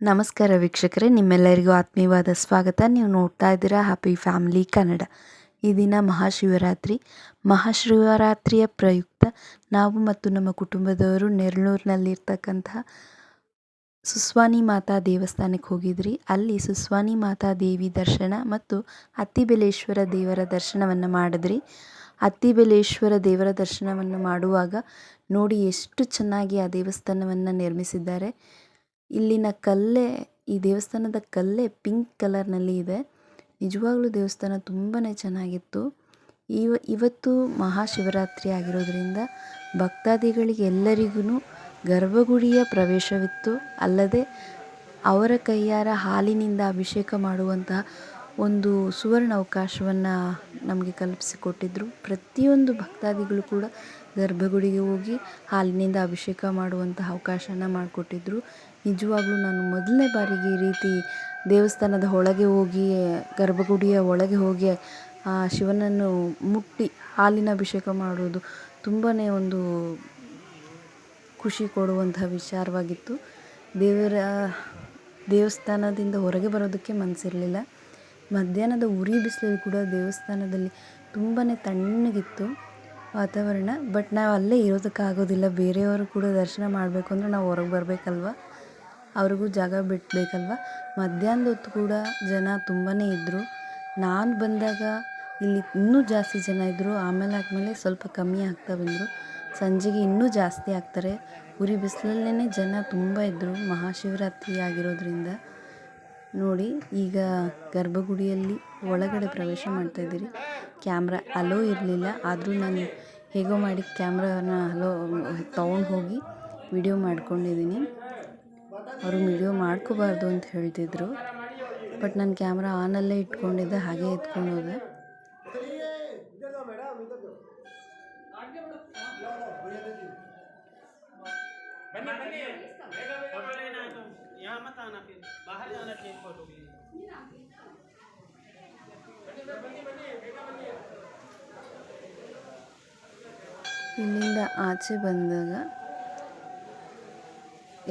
ನಮಸ್ಕಾರ ವೀಕ್ಷಕರೇ, ನಿಮ್ಮೆಲ್ಲರಿಗೂ ಆತ್ಮೀಯವಾದ ಸ್ವಾಗತ. ನೀವು ನೋಡ್ತಾ ಇದ್ದೀರಾ ಹ್ಯಾಪಿ ಫ್ಯಾಮಿಲಿ ಕನ್ನಡ. ಈ ದಿನ ಮಹಾಶಿವರಾತ್ರಿ. ಮಹಾಶಿವರಾತ್ರಿಯ ಪ್ರಯುಕ್ತ ನಾವು ಮತ್ತು ನಮ್ಮ ಕುಟುಂಬದವರು ನೆರಳೂರಿನಲ್ಲಿರ್ತಕ್ಕಂತಹ ಸುಸ್ವಾನಿ ಮಾತಾ ದೇವಸ್ಥಾನಕ್ಕೆ ಹೋಗಿದ್ರಿ. ಅಲ್ಲಿ ಸುಸ್ವಾನಿ ಮಾತಾ ದೇವಿ ದರ್ಶನ ಮತ್ತು ಅತ್ತಿಬೆಲೇಶ್ವರ ದೇವರ ದರ್ಶನವನ್ನು ಮಾಡಿದ್ರಿ. ಅತ್ತಿಬೆಲೇಶ್ವರ ದೇವರ ದರ್ಶನವನ್ನು ಮಾಡುವಾಗ ನೋಡಿ ಎಷ್ಟು ಚೆನ್ನಾಗಿ ಆ ದೇವಸ್ಥಾನವನ್ನು ನಿರ್ಮಿಸಿದ್ದಾರೆ. ಇಲ್ಲಿನ ಕಲ್ಲೇ, ಈ ದೇವಸ್ಥಾನದ ಕಲ್ಲೇ ಪಿಂಕ್ ಕಲರ್ನಲ್ಲಿ ಇದೆ. ನಿಜವಾಗ್ಲೂ ದೇವಸ್ಥಾನ ತುಂಬಾ ಚೆನ್ನಾಗಿತ್ತು. ಇವ, ಇವತ್ತು ಮಹಾಶಿವರಾತ್ರಿ ಆಗಿರೋದರಿಂದ ಭಕ್ತಾದಿಗಳಿಗೆ ಎಲ್ಲರಿಗೂ ಗರ್ಭಗುಡಿಯ ಪ್ರವೇಶವಿತ್ತು. ಅಲ್ಲದೆ ಅವರ ಕೈಯಾರ ಹಾಲಿನಿಂದ ಅಭಿಷೇಕ ಮಾಡುವಂತಹ ಒಂದು ಸುವರ್ಣ ಅವಕಾಶವನ್ನು ನಮಗೆ ಕಲ್ಪಿಸಿಕೊಟ್ಟಿದ್ರು. ಪ್ರತಿಯೊಂದು ಭಕ್ತಾದಿಗಳು ಕೂಡ ಗರ್ಭಗುಡಿಗೆ ಹೋಗಿ ಹಾಲಿನಿಂದ ಅಭಿಷೇಕ ಮಾಡುವಂತಹ ಅವಕಾಶನ ಮಾಡಿಕೊಟ್ಟಿದ್ರು. ನಿಜವಾಗ್ಲೂ ನಾನು ಮೊದಲನೇ ಬಾರಿಗೆ ಈ ರೀತಿ ದೇವಸ್ಥಾನದ ಒಳಗೆ ಹೋಗಿ, ಗರ್ಭಗುಡಿಯ ಒಳಗೆ ಹೋಗಿ, ಆ ಶಿವನನ್ನು ಮುಟ್ಟಿ ಹಾಲಿನ ಅಭಿಷೇಕ ಮಾಡುವುದು ತುಂಬಾ ಒಂದು ಖುಷಿ ಕೊಡುವಂತಹ ವಿಚಾರವಾಗಿತ್ತು. ದೇವರ, ದೇವಸ್ಥಾನದಿಂದ ಹೊರಗೆ ಬರೋದಕ್ಕೆ ಮನಸ್ಸಿರಲಿಲ್ಲ ಮಧ್ಯಾಹ್ನದ ಉರಿ ಬಿಸಿಲಲ್ಲಿ ಕೂಡ ದೇವಸ್ಥಾನದಲ್ಲಿ ತುಂಬಾ ತಣ್ಣಗಿತ್ತು ವಾತಾವರಣ. ಬಟ್ ನಾವು ಅಲ್ಲೇ ಇರೋದಕ್ಕಾಗೋದಿಲ್ಲ, ಬೇರೆಯವರು ಕೂಡ ದರ್ಶನ ಮಾಡಬೇಕು ಅಂದರೆ ನಾವು ಹೊರಗೆ ಬರಬೇಕಲ್ವ? ಅವ್ರಿಗೂ ಜಾಗ ಬಿಡಬೇಕಲ್ವ ಮಧ್ಯಾಹ್ನದ ಹೊತ್ತು ಕೂಡ ಜನ ತುಂಬಾ ಇದ್ದರು ನಾನು ಬಂದಾಗ ಇಲ್ಲಿ ಇನ್ನೂ ಜಾಸ್ತಿ ಜನ ಇದ್ದರು ಆಮೇಲೆ ಆದಮೇಲೆ ಸ್ವಲ್ಪ ಕಮ್ಮಿ ಆಗ್ತಾ ಬಂದರು. ಸಂಜೆಗೆ ಇನ್ನೂ ಜಾಸ್ತಿ ಆಗ್ತಾರೆ. ಉರಿ ಬಿಸಿಲಲ್ಲೇ ಜನ ತುಂಬ ಇದ್ದರು ಮಹಾಶಿವರಾತ್ರಿ ಆಗಿರೋದ್ರಿಂದ. ನೋಡಿ, ಈಗ ಗರ್ಭಗುಡಿಯಲ್ಲಿ ಒಳಗಡೆ ಪ್ರವೇಶ ಮಾಡ್ತಾಯಿದ್ದೀರಿ ಕ್ಯಾಮ್ರಾ ಅಲೋ ಇರಲಿಲ್ಲ. ಆದರೂ ನಾನು ಹೇಗೋ ಮಾಡಿ ಕ್ಯಾಮ್ರಾನ ಅಲೋ ತೊಗೊಂಡು ಹೋಗಿ ವಿಡಿಯೋ ಮಾಡ್ಕೊಂಡಿದ್ದೀನಿ. ಅವರು ವೀಡಿಯೋ ಮಾಡ್ಕೋಬಾರ್ದು ಅಂತ ಹೇಳ್ತಿದ್ರು. ಬಟ್ ನನ್ನ ಕ್ಯಾಮ್ರಾ ಆನಲ್ಲೇ ಇಟ್ಕೊಂಡಿದ್ದೆ ಹಾಗೆ ಎತ್ಕೊಂಡೋದೆ ಇಲ್ಲಿಂದ ಆಚೆ ಬಂದಾಗ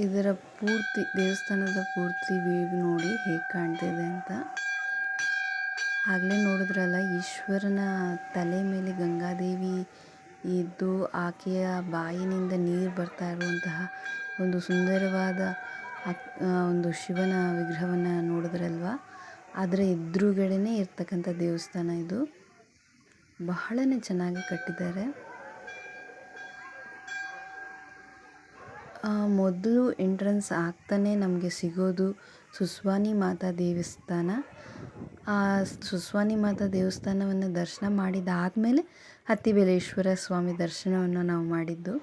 ಇದರ ಪೂರ್ತಿ ದೇವಸ್ಥಾನದ ಪೂರ್ತಿ ವ್ಯೂ ನೋಡಿ ಹೇಗೆ ಕಾಣ್ತಿದೆ ಅಂತ. ಆಗಲೇ ನೋಡಿದ್ರಲ್ಲ, ಈಶ್ವರನ ತಲೆ ಮೇಲೆ ಗಂಗಾದೇವಿ ಇದ್ದು ಆಕೆಯ ಬಾಯಿನಿಂದ ನೀರು ಬರ್ತಾ ಇರುವಂತಹ ಒಂದು ಸುಂದರವಾದ ಒಂದು ಶಿವನ ವಿಗ್ರಹವನ್ನು ನೋಡಿದ್ರಲ್ವ? ಅದರ ಎದುರುಗಡೆನೇ ಇರ್ತಕ್ಕಂಥ ದೇವಸ್ಥಾನ ಇದು. ಬಹಳನೇ ಚೆನ್ನಾಗಿ ಕಟ್ಟಿದ್ದಾರೆ. ಮೊದಲು ಎಂಟ್ರೆನ್ಸ್ ಆಗ್ತಾನೆ ನಮಗೆ ಸಿಗೋದು ಸುಸ್ವಾನಿ ಮಾತಾ ದೇವಸ್ಥಾನ. ಆ ಸುಸ್ವಾನಿ ಮಾತಾ ದೇವಸ್ಥಾನವನ್ನು ದರ್ಶನ ಮಾಡಿದಾದಮೇಲೆ ಅತ್ತಿಬೆಲೇಶ್ವರ ಸ್ವಾಮಿ ದರ್ಶನವನ್ನು ನಾವು ಮಾಡಿದ್ದು.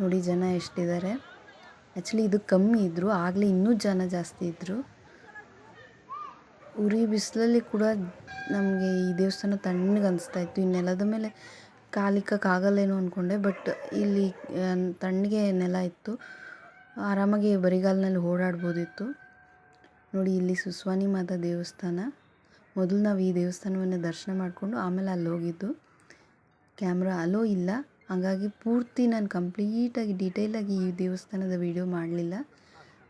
ನೋಡಿ ಜನ ಎಷ್ಟಿದ್ದಾರೆ. ಆ್ಯಕ್ಚುಲಿ ಇದು ಕಮ್ಮಿ ಇದ್ದರು ಆಗಲೇ ಇನ್ನೂ ಜನ ಜಾಸ್ತಿ ಇದ್ದರು ಉರಿ ಬಿಸಿಲಲ್ಲಿ ಕೂಡ ನಮಗೆ ಈ ದೇವಸ್ಥಾನ ತಣ್ಣಗೆ ಅನಿಸ್ತಾ ಇತ್ತು. ಈ ನೆಲದ ಮೇಲೆ ಕಾಲಿಕ್ಕಾಗಲ್ಲೇನೋ ಅಂದ್ಕೊಂಡೆ ಬಟ್ ಇಲ್ಲಿ ತಣ್ಣಗೆ ನೆಲ ಇತ್ತು. ಆರಾಮಾಗಿ ಬರಿಗಾಲಿನಲ್ಲಿ ಓಡಾಡ್ಬೋದಿತ್ತು. ನೋಡಿ, ಇಲ್ಲಿ ಸುಸ್ವಾನಿ ಮಾತಾ ದೇವಸ್ಥಾನ. ಮೊದಲು ನಾವು ಈ ದೇವಸ್ಥಾನವನ್ನು ದರ್ಶನ ಮಾಡಿಕೊಂಡು ಆಮೇಲೆ ಅಲ್ಲಿ ಹೋಗಿದ್ದು. ಕ್ಯಾಮ್ರಾ ಅಲೋ ಇಲ್ಲ. ಹಾಗಾಗಿ ಪೂರ್ತಿ ನಾನು ಕಂಪ್ಲೀಟಾಗಿ ಡೀಟೇಲಾಗಿ ಈ ದೇವಸ್ಥಾನದ ವೀಡಿಯೋ ಮಾಡಲಿಲ್ಲ.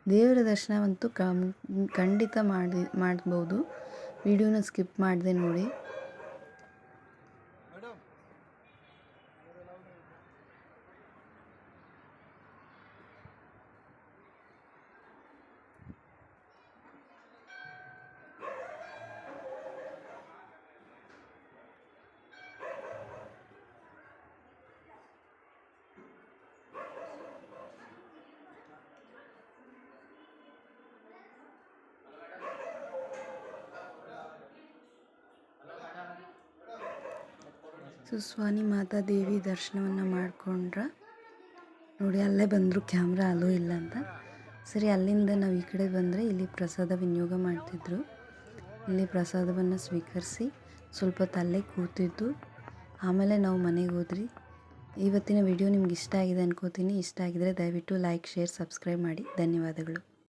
ದೇವರ ದರ್ಶನವಂತೂ ಕಂ ಖಂಡಿತ ಮಾಡಿ ಮಾಡ್ಬೋದು. ವೀಡಿಯೋನ ಸ್ಕಿಪ್ ಮಾಡಿದೆ ನೋಡಿ. ಸುಸ್ವಾನಿ ಮಾತಾ ದೇವಿ ದರ್ಶನವನ್ನು ಮಾಡಿಕೊಂಡ್ರೆ. ನೋಡಿ, ಅಲ್ಲೇ ಬಂದರು ಕ್ಯಾಮ್ರಾ, ಅಲ್ಲೂ ಇಲ್ಲ ಅಂತ. ಸರಿ, ಅಲ್ಲಿಂದ ನಾವು ಈ ಕಡೆ ಬಂದರೆ ಇಲ್ಲಿ ಪ್ರಸಾದ ವಿನಿಯೋಗ ಮಾಡ್ತಿದ್ರು. ಇಲ್ಲಿ ಪ್ರಸಾದವನ್ನು ಸ್ವೀಕರಿಸಿ ಸ್ವಲ್ಪ ತಲ್ಲೆ ಕೂತಿದ್ದು. ಆಮೇಲೆ ನಾವು ಮನೆಗೆ ಹೋದ್ರಿ ಇವತ್ತಿನ ವಿಡಿಯೋ ನಿಮ್ಗೆ ಇಷ್ಟ ಆಗಿದೆ ಅನ್ಕೋತೀನಿ. ಇಷ್ಟ ಆಗಿದರೆ ದಯವಿಟ್ಟು ಲೈಕ್, ಶೇರ್, ಸಬ್ಸ್ಕ್ರೈಬ್ ಮಾಡಿ. ಧನ್ಯವಾದಗಳು.